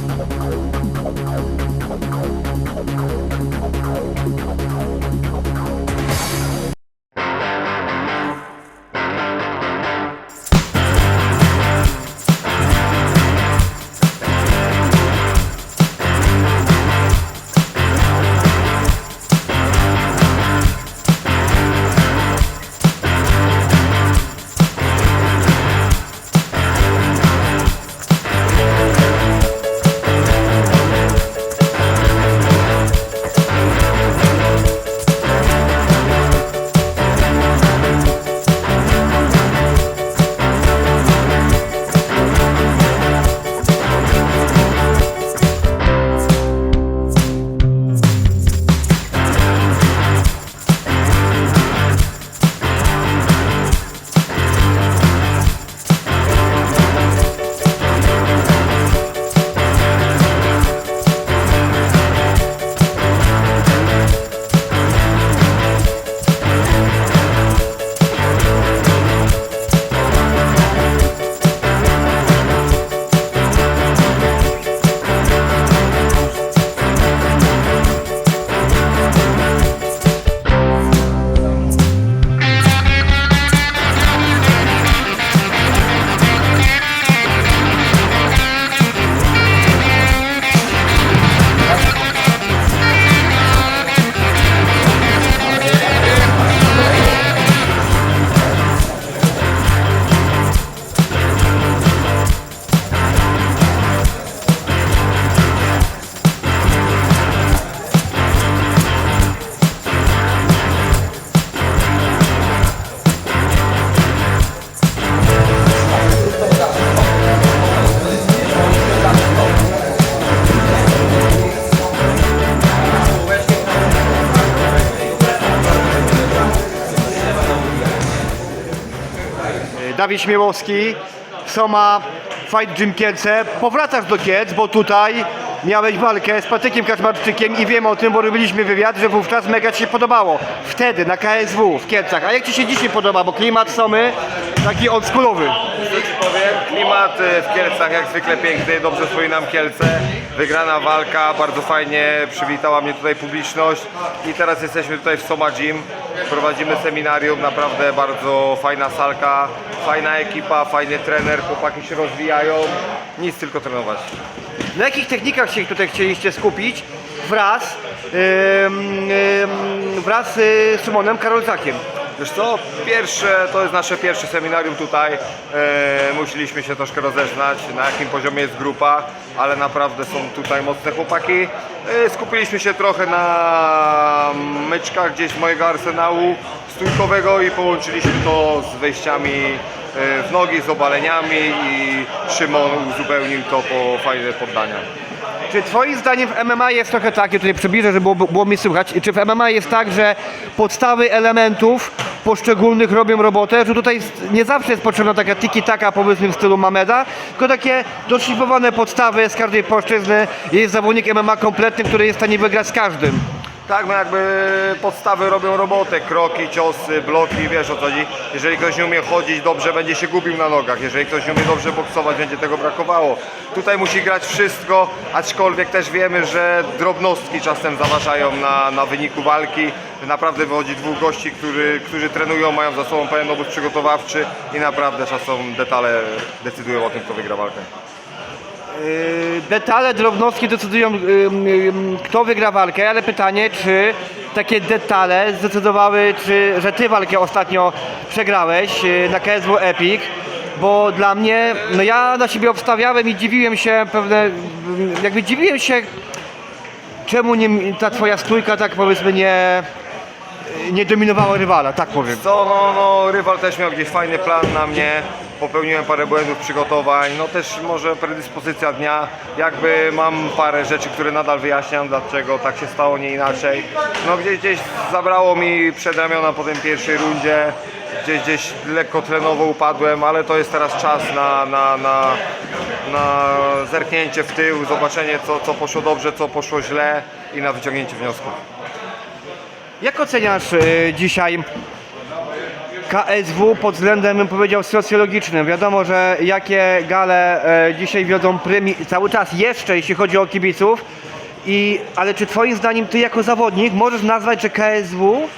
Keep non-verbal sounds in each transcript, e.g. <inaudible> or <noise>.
I'm Dawid Śmiałowski, Soma Fight Gym Kielce. Powracasz do Kielc, bo tutaj miałeś walkę z Patrykiem Kaczmarczykiem i wiem o tym, bo robiliśmy wywiad, że wówczas mega Ci się podobało. Wtedy na KSW w Kielcach. A jak Ci się dzisiaj podoba? Bo klimat Somy taki oldschoolowy. Klimat y, w Kielcach jak zwykle piękny, dobrze wspominam Kielce. Wygrana walka, bardzo fajnie przywitała mnie tutaj publiczność i teraz jesteśmy tutaj w Soma Gym. Prowadzimy seminarium, naprawdę bardzo fajna salka, fajna ekipa, fajny trener, chłopaki się rozwijają. Nic tylko trenować. Na jakich technikach się tutaj chcieliście skupić wraz, wraz z Szymonem Karolcakiem? Wiesz co, pierwsze, to jest nasze pierwsze seminarium tutaj. E, musieliśmy się troszkę rozeznać, na jakim poziomie jest grupa, ale naprawdę są tutaj mocne chłopaki. E, skupiliśmy się trochę na myczkach gdzieś mojego arsenału stójkowego i połączyliśmy to z wejściami e, w nogi, z obaleniami i Szymon uzupełnił to po fajne poddania. Czy twoim zdaniem w MMA jest trochę tak, ja tutaj przybliżę, żeby było, było słychać, czy w MMA jest tak, że podstawy elementów poszczególnych robią robotę, że tutaj nie zawsze jest potrzebna taka tiki-taka powiedzmy w stylu Mameda, tylko takie doszlifowane podstawy z każdej płaszczyzny. Jest zawodnik MMA kompletny, który jest w stanie wygrać z każdym. Tak, no jakby podstawy robią robotę, kroki, ciosy, bloki, wiesz o co chodzi. Jeżeli ktoś nie umie chodzić dobrze, będzie się gubił na nogach. Jeżeli ktoś nie umie dobrze boksować, będzie tego brakowało. Tutaj musi grać wszystko, aczkolwiek też wiemy, że drobnostki czasem zaważają na, na wyniku walki. Naprawdę wychodzi dwóch gości, który, którzy trenują, mają za sobą pewien obóz przygotowawczy i naprawdę czasem detale decydują o tym, kto wygra walkę. Yy, Detale, drobnostki decydują, ym, ym, kto wygra walkę, ale pytanie, czy takie detale zdecydowały, czy, że ty walkę ostatnio przegrałeś na KSW Epic, bo dla mnie, no ja na siebie obstawiałem i dziwiłem się pewne, ym, jakby dziwiłem się, czemu nie, ta twoja stójka tak powiedzmy nie, nie dominowała rywala, tak powiem. Co, no, no, rywal też miał gdzieś fajny plan na mnie. Popełniłem parę błędów przygotowań, no też może predyspozycja dnia. Jakby mam parę rzeczy, które nadal wyjaśniam, dlaczego tak się stało, nie inaczej. No gdzieś, gdzieś zabrało mi przedramiona po tej pierwszej rundzie. Gdzieś, gdzieś lekko tlenowo upadłem, ale to jest teraz czas na, na, na, na zerknięcie w tył, zobaczenie co, co poszło dobrze, co poszło źle i na wyciągnięcie wniosków. Jak oceniasz y, dzisiaj KSW pod względem, bym powiedział, socjologicznym. Wiadomo, że jakie gale e, dzisiaj wiodą prymi cały czas jeszcze, jeśli chodzi o kibiców. I, ale czy twoim zdaniem ty jako zawodnik możesz nazwać, że KSW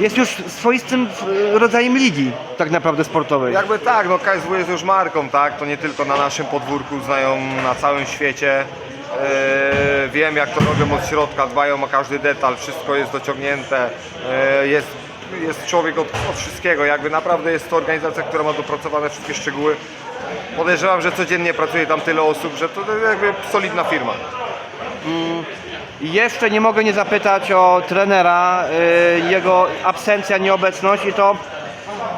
jest już swoistym e, rodzajem ligi tak naprawdę sportowej? Jakby tak, no KSW jest już marką, tak? To nie tylko na naszym podwórku, znają na całym świecie. Eee, wiem jak to robią od środka, dbają o każdy detal, wszystko jest dociągnięte. Eee, jest, jest człowiek od, od wszystkiego, jakby naprawdę jest to organizacja, która ma dopracowane wszystkie szczegóły. Podejrzewam, że codziennie pracuje tam tyle osób, że to jakby solidna firma. I Jeszcze nie mogę nie zapytać o trenera, y, jego absencja, nieobecność i to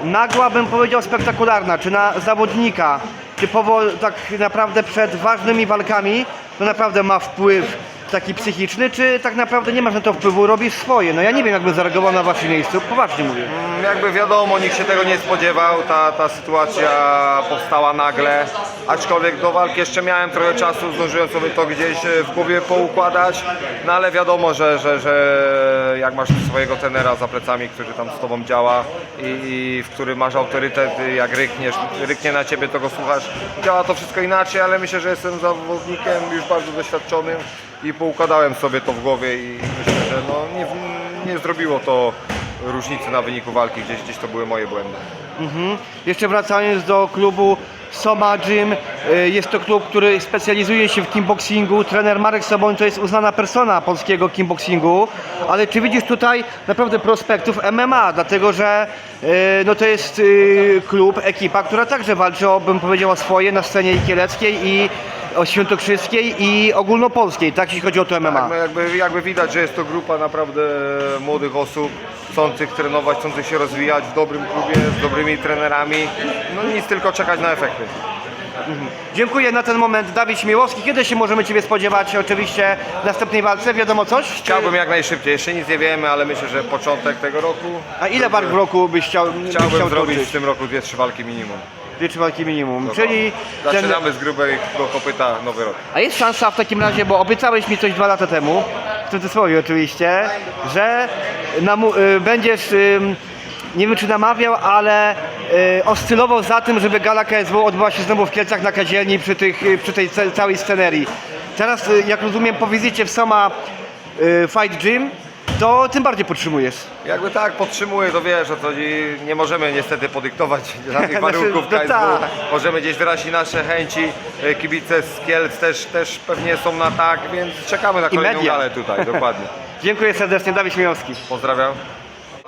nagła bym powiedział spektakularna, czy na zawodnika, typowo tak naprawdę przed ważnymi walkami, to naprawdę ma wpływ taki psychiczny, czy tak naprawdę nie masz na to wpływu, robisz swoje. No ja nie wiem jakbym zareagował na waszym miejscu, poważnie mówię. Mm, Jakby wiadomo, nikt się tego nie spodziewał, ta, ta sytuacja powstała nagle, aczkolwiek do walki jeszcze miałem trochę czasu, zdążyłem sobie to gdzieś e, w głowie poukładać, no ale wiadomo, że, że, że jak masz swojego tenera za plecami, który tam z tobą działa i, i w którym masz autorytet, jak rykniesz, ryknie na ciebie, to go słuchasz, działa to wszystko inaczej, ale myślę, że jestem zawodnikiem już bardzo doświadczonym i poukładałem sobie to w głowie i myślę, że no, nie, nie zrobiło to różnicy na wyniku walki, gdzieś, gdzieś to były moje błędy. Mhm. Jeszcze wracając do klubu Soma Gym, y, jest to klub, który specjalizuje się w kickboxingu. Trener Marek Soboń to jest uznana persona polskiego kickboxingu, ale czy widzisz tutaj naprawdę prospektów MMA, dlatego że y, no to jest y, klub, ekipa, która także walczy o, bym powiedział, o swoje na scenie kieleckiej i o świętokrzyskiej i ogólnopolskiej, tak jeśli chodzi o to MMA. Tak, no jakby, jakby widać, że jest to grupa naprawdę młodych osób, chcących trenować, chcących się rozwijać w dobrym klubie, z dobrymi trenerami. No nic, tylko czekać na efekty. Dziękuję na ten moment. Dawid Śmiałowski, kiedy się możemy Ciebie spodziewać oczywiście w następnej walce? Wiadomo coś? Czy- Chciałbym jak najszybciej, jeszcze nic nie wiemy, ale myślę, że początek tego roku. A ile walk w roku byś chciał, byś Chciałbym chciał zrobić toczyć? w tym roku dwie, trzy walki minimum. Dwie trzy walki minimum. Czyli ten... Zaczynamy z grubego kopyta nowy rok. A jest szansa w takim razie, bo obiecałeś mi coś dwa lata temu, w cudzysłowie oczywiście, że namu- y, będziesz, ym, nie wiem czy namawiał, ale y, oscylował za tym, żeby gala KSW odbyła się znowu w Kielcach na kadzielni przy, tych, y, przy tej ce- całej scenerii. Teraz, y, jak rozumiem, po wizycie w Soma y, Fight Gym, to tym bardziej podtrzymujesz. Jakby tak, podtrzymuję, to wiesz, o co chodzi. nie możemy niestety podyktować <laughs> żadnych Znaczy, warunków no KSW. tak. Możemy gdzieś wyrazić nasze chęci. E, Kibice z Kielc też, też pewnie są na tak, więc czekamy na kolejną media. galę tutaj, <laughs> dokładnie. Dziękuję serdecznie, Dawid Śmiałowski. Pozdrawiam.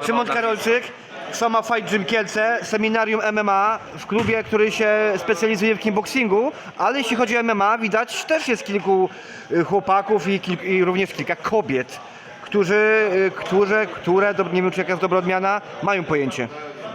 Szymon Karolczyk, Soma Fight Gym Kielce, seminarium MMA w klubie, który się specjalizuje w kickboxingu, ale jeśli chodzi o MMA, widać też jest kilku y, chłopaków i, i również kilka kobiet, którzy, y, które, które, nie wiem czy jaka jest dobra odmiana, mają pojęcie.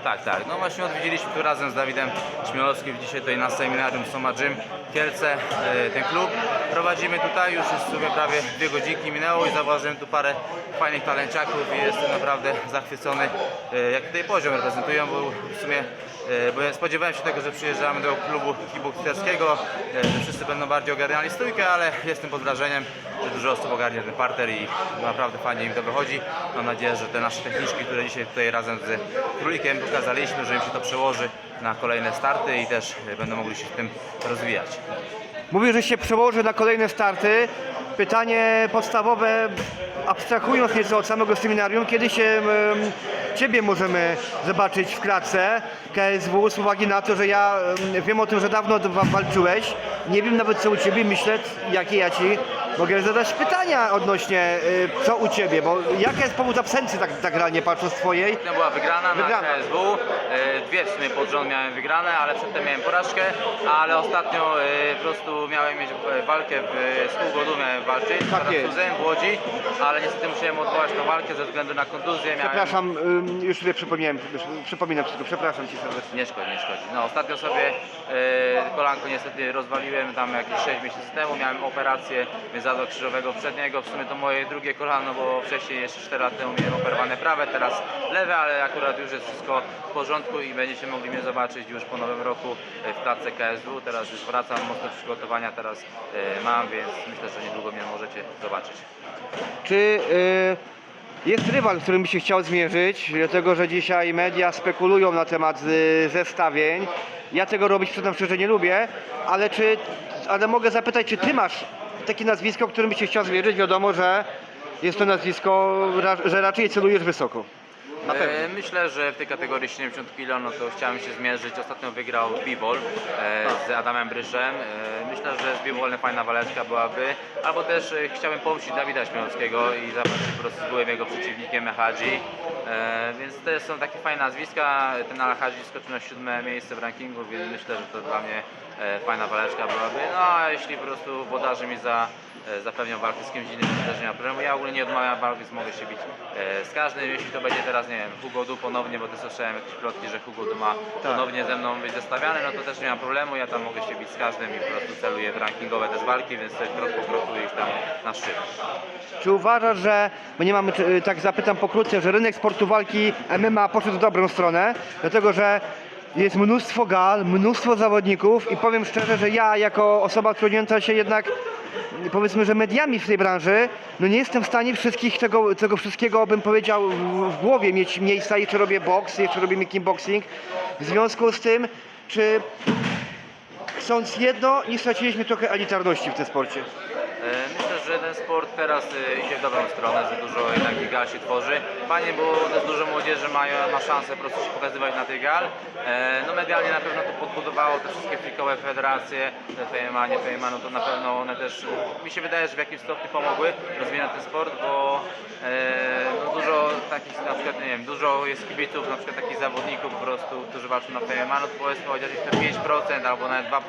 Tak, tak. No właśnie odwiedziliśmy tu razem z Dawidem Śmielowskim dzisiaj tutaj na seminarium Soma Gym Kielce, e, ten klub. Prowadzimy tutaj, już jest w sumie prawie dwie godzinki minęło i zauważyłem tu parę fajnych talenciaków i jestem naprawdę zachwycony e, jak tutaj poziom reprezentują, bo w sumie bo ja spodziewałem się tego, że przyjeżdżamy do klubu kickboxerskiego, e, że wszyscy będą bardziej ogarniali stójkę, ale jestem pod wrażeniem, że dużo osób ogarnia ten parter i naprawdę fajnie im to wychodzi. Mam nadzieję, że te nasze techniczki, które dzisiaj tutaj razem z Królikiem pokazaliśmy, że im się to przełoży na kolejne starty i też e, będą mogli się w tym rozwijać. Mówię, że się przełoży na kolejne starty. Pytanie podstawowe, abstrahując nieco od samego seminarium, kiedy się Ciebie możemy zobaczyć w klatce KSW z uwagi na to, że ja em, wiem o tym, że dawno wa- walczyłeś. Nie wiem nawet co u Ciebie, myślę, jakie ja Ci mogę zadać pytania odnośnie y, co u Ciebie, bo jaka jest powód absencji tak, tak realnie patrząc Twojej? To była wygrana, Wygrana. na KSW. E, Dwie w sumie pod rząd miałem wygrane, ale przedtem miałem porażkę, ale ostatnio e, po prostu miałem mieć e, walkę w z pół godu miałem walczyć z Tak jest. Francuzem w Łodzi, ale niestety musiałem odwołać tę walkę ze względu na kontuzję. Miałem... Przepraszam, ym, już sobie przypomniałem, już przypominam wszystko, przepraszam Ci serdecznie. Nie szkodzi, nie szkodzi. No ostatnio sobie e, kolanko niestety rozwaliłem tam jakieś 6 miesięcy temu, miałem operację międzyadła krzyżowego przedniego, w sumie to moje drugie kolano, bo wcześniej jeszcze 4 lat temu miałem operowane prawe, teraz lewe, ale akurat już jest wszystko w porządku i będziecie mogli mnie zobaczyć już po nowym roku e, w klatce KSW, teraz już wracam, mocno przygotowania teraz e, mam, więc myślę, że niedługo mnie możecie zobaczyć. Czy y, Jest rywal, którym by się chciał zmierzyć, dlatego że dzisiaj media spekulują na temat y, zestawień. Ja tego robić przyznam szczerze nie lubię, ale czy, ale mogę zapytać, czy ty masz takie nazwisko, którym byś chciał zmierzyć? Wiadomo, że jest to nazwisko, że raczej celujesz wysoko. Na pewno. E, Myślę, że w tej kategorii 70 kg no to chciałem się zmierzyć. Ostatnio wygrał Bibol e, z Adamem Bryszem. E, myślę, że z Bibolem fajna waleczka byłaby. Albo też e, chciałbym pomścić Dawida Śmiałowskiego i zobaczyć po prostu z byłym jego przeciwnikiem Hadzi. E, więc to są takie fajne nazwiska. Ten Al Hadzi skoczył na siódme miejsce w rankingu, więc myślę, że to dla mnie fajna waleczka byłaby. No a jeśli po prostu włodarze mi za e, zapewnią walkę z kimś innym, to też nie ma problemu. Ja ogólnie nie odmawiam walki, więc mogę się bić e, z każdym. Jeśli to będzie teraz, nie wiem, Hugo Du ponownie, bo też słyszałem jakieś plotki, że Hugo Du ma ponownie ze mną być zestawiany, no to też nie ma problemu. Ja tam mogę się bić z każdym i po prostu celuję w rankingowe też walki, więc to krok po kroku iść tam na szczyt. Czy uważasz, że, bo nie mamy, tak zapytam pokrótce, że rynek sportu walki MMA poszedł w dobrą stronę, dlatego że jest mnóstwo gal, mnóstwo zawodników i powiem szczerze, że ja jako osoba trudniąca się jednak powiedzmy, że mediami w tej branży, no nie jestem w stanie wszystkich tego, tego wszystkiego, bym powiedział, w, w głowie mieć miejsca, jeszcze robię boks, jeszcze robimy kickboxing. W związku z tym, czy chcąc jedno, nie straciliśmy trochę elitarności w tym sporcie? E, Myślę, że ten sport teraz e, idzie w dobrą stronę, że dużo jednak gal się tworzy. Fajnie, bo też dużo młodzieży ma, ma szansę po prostu się pokazywać na tych gal. E, No medialnie na pewno to podbudowało te wszystkie frikowe federacje, FMA, nie FMA, no to na pewno one też, mi się wydaje, że w jakimś stopniu pomogły rozwijać ten sport, bo no dużo takich, na przykład, nie wiem, dużo jest kibiców, na przykład takich zawodników po prostu, którzy walczą na FMA, no to powiedzmy chociaż ich te 5% albo nawet 2%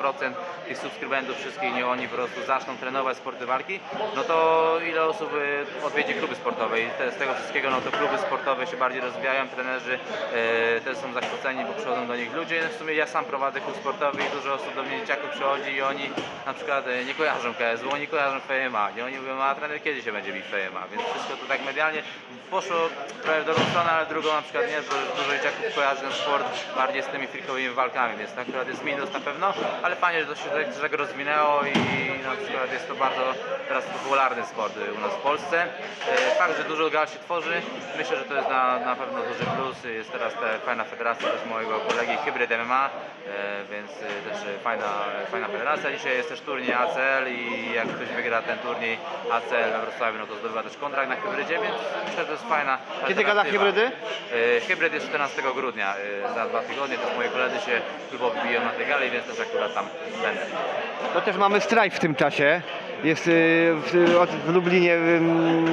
tych subskrybentów wszystkich, nie oni po prostu zaczną trenować sporty walki, no to ile osób y, odwiedzi kluby sportowe? I te, z tego wszystkiego, no to kluby sportowe się bardziej rozwijają, trenerzy e, też są zachwyceni, bo przychodzą do nich ludzie, w sumie ja sam prowadzę klub sportowy i dużo osób do mnie dzieciaków przychodzi i oni na przykład e, nie kojarzą KSW, oni kojarzą FMA i oni mówią, a trener kiedy się będzie bił FMA, więc wszystko to tak medialnie poszło trochę w dobrą stronę, ale drugą na przykład nie, że dużo dzieciaków kojarzy ten sport bardziej z tymi frikowymi walkami, więc to akurat jest minus na pewno, ale fajnie, że to się tak, tak rozwinęło i na przykład jest to bardzo teraz popularny sport u nas w Polsce. E, Fakt, że dużo gal się tworzy, myślę, że to jest na, na pewno duży plus. Jest teraz ta fajna federacja też mojego kolegi Hybrid MMA, e, więc y, też fajna, fajna federacja. Dzisiaj jest też turniej ACL i jak ktoś wygra ten turniej ACL we Wrocławiu, no to zdobywa też kontrakt na hybrydzie, więc myślę, że to jest fajna Kiedy gada hybrydy? E, Hybryd jest 14 grudnia, e, za dwa tygodnie, to moi koledzy się klubowi biją na tej gali, więc też akurat tam będę. To też mamy strajk w tym czasie. Jest y, w, w Lublinie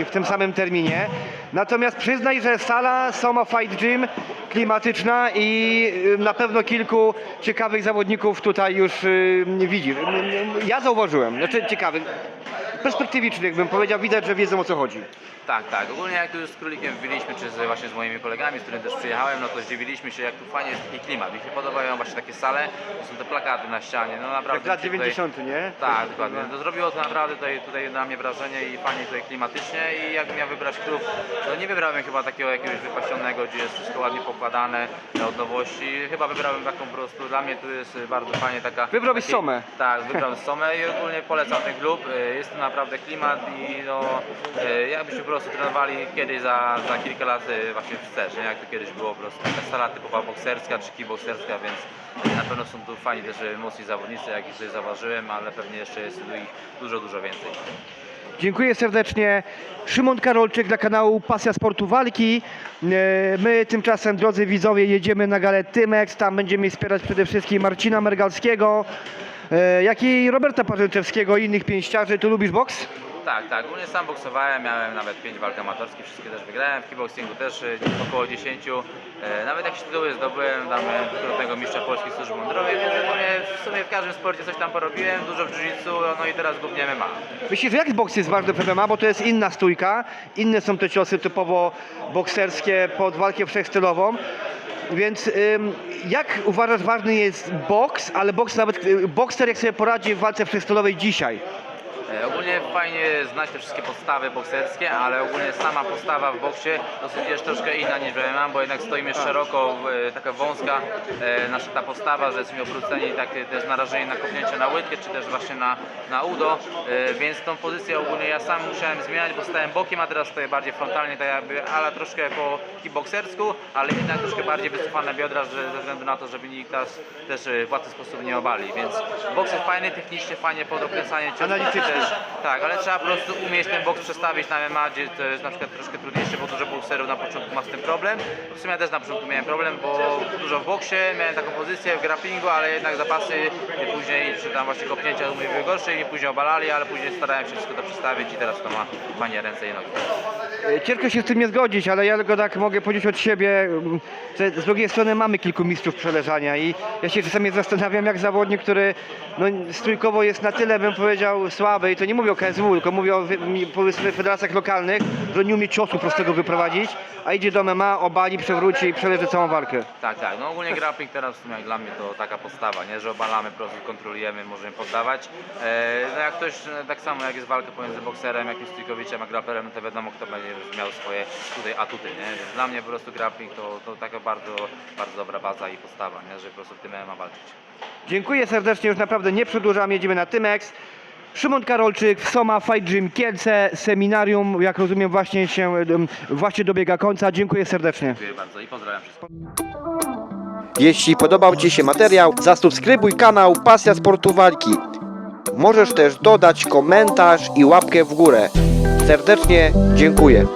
y, w tym samym terminie. Natomiast przyznaj, że sala Soma Fight Gym klimatyczna i y, na pewno kilku ciekawych zawodników tutaj już widzisz. Ja zauważyłem, znaczy ciekawych, perspektywicznych bym powiedział, widać, że wiedzą o co chodzi. Tak, tak. Ogólnie jak tu już z królikiem wbiliśmy, czy z, właśnie z moimi kolegami, z którymi też przyjechałem, no to zdziwiliśmy się, jak tu fajnie jest taki klimat. Mi się podobają właśnie takie sale, to są te plakaty na ścianie, no naprawdę. Jak lat tutaj- 90, nie? Tak, dokładnie. To zrobiło to naprawdę tutaj, tutaj na mnie wrażenie i fajnie tutaj klimatycznie i jakbym miał wybrać klub, to nie wybrałem chyba takiego jakiegoś wypasionego, gdzie jest wszystko ładnie pokładane od nowości. Chyba wybrałem taką po prostu, dla mnie tu jest bardzo fajnie taka... Wybrałbyś taki- Somę. Tak, wybrałem Somę i ogólnie polecam ten klub. Y, Jest tu naprawdę klimat i no, y, jakbyśmy po prostu trenowali kiedyś za, za kilka lat y, właśnie wstecz, nie? jak to kiedyś było po prostu taka sala typowa bokserska czy kickbokserska, więc y, na pewno są tu fajni też y, mocni zawodnicy, jak ich tutaj zauważyłem, ale pewnie jeszcze jest tu ich dużo, dużo więcej. Dziękuję serdecznie. Szymon Karolczyk dla kanału Pasja Sportu Walki. E, My tymczasem, drodzy widzowie, jedziemy na galę Tymex. Tam będziemy wspierać przede wszystkim Marcina Mergalskiego, jak i Roberta Parzęczewskiego i innych pięściarzy. Ty lubisz boks? Tak, tak. Ogólnie sam boksowałem, miałem nawet 5 walk amatorskich, wszystkie też wygrałem. W kickboxingu też y, około 10. E, Nawet jakieś tytuły zdobyłem, tam dwukrotnego mistrza Polski służby mundurowej, więc w sumie w każdym sporcie coś tam porobiłem, dużo w jiu-jitsu, no i teraz głównie MMA. Myślisz, jak boks jest ważny w MMA, bo to jest inna stójka, inne są te ciosy typowo bokserskie pod walkę wszechstylową. Więc ym, jak uważasz ważny jest boks, ale boks nawet, y, bokser jak sobie poradzi w walce wszechstylowej dzisiaj? E, Ogólnie fajnie znać te wszystkie podstawy bokserskie, ale ogólnie sama postawa w boksie dosyć jest troszkę inna niż w MMA, bo jednak stoimy szeroko, w- taka wąska e, nasza ta postawa, że jesteśmy obróceni tak też narażeni na kopnięcie na łydkę, czy też właśnie na, na udo, e, więc tą pozycję ogólnie ja sam musiałem zmieniać, bo stałem bokiem, a teraz stoję bardziej frontalnie, tak jakby, ale troszkę po kickboksersku, ale jednak troszkę bardziej wycofane biodra, że, ze względu na to, żeby nikt nas też e, w łatwy sposób nie obalił, więc boks jest fajny, technicznie fajnie pod okręcanie. Tak, ale trzeba po prostu umieć ten boks przestawić na MMA, gdzie to jest na przykład troszkę trudniejsze, bo dużo bokserów na początku ma z tym problem. W sumie ja też na początku miałem problem, bo dużo w boksie, miałem taką pozycję w grapplingu, ale jednak zapasy później, czy tam właśnie kopnięcia u mnie były gorsze i później obalali, ale później starałem się wszystko to przestawić i teraz to ma fajnie ręce i nogi. E, Ciężko się z tym nie zgodzić, ale ja tylko tak mogę powiedzieć od siebie, mm, że z drugiej strony mamy kilku mistrzów przeleżania i ja się czasami zastanawiam, jak zawodnik, który no, stójkowo jest na tyle, bym powiedział, słaby i to nie mówię o KSW, tylko mówię o powiedzmy federacjach lokalnych, że nie umie ciosu prostego wyprowadzić, a idzie do MMA, obali, przewróci i przeleży całą walkę. Tak, tak. No ogólnie grappling teraz jak dla mnie to taka postawa, nie? Że obalamy, po prostu kontrolujemy, możemy poddawać. E, no jak ktoś, e, tak samo jak jest walka pomiędzy bokserem, jakimś stójkowiczem, a grapplerem, no to wiadomo kto będzie miał swoje tutaj atuty, nie? Więc dla mnie po prostu grappling to, to taka bardzo, bardzo dobra baza i postawa, nie? Żeby po prostu w tym MMA walczyć. Dziękuję serdecznie, już naprawdę nie przedłużam, jedziemy na Tymex. Szymon Karolczyk, Soma Fight Gym Kielce, seminarium, jak rozumiem właśnie się, właśnie dobiega końca. Dziękuję serdecznie. Dziękuję bardzo i pozdrawiam wszystkich. Jeśli podobał Ci się materiał, zasubskrybuj kanał Pasja Sportu Walki. Możesz też dodać komentarz i łapkę w górę. Serdecznie dziękuję.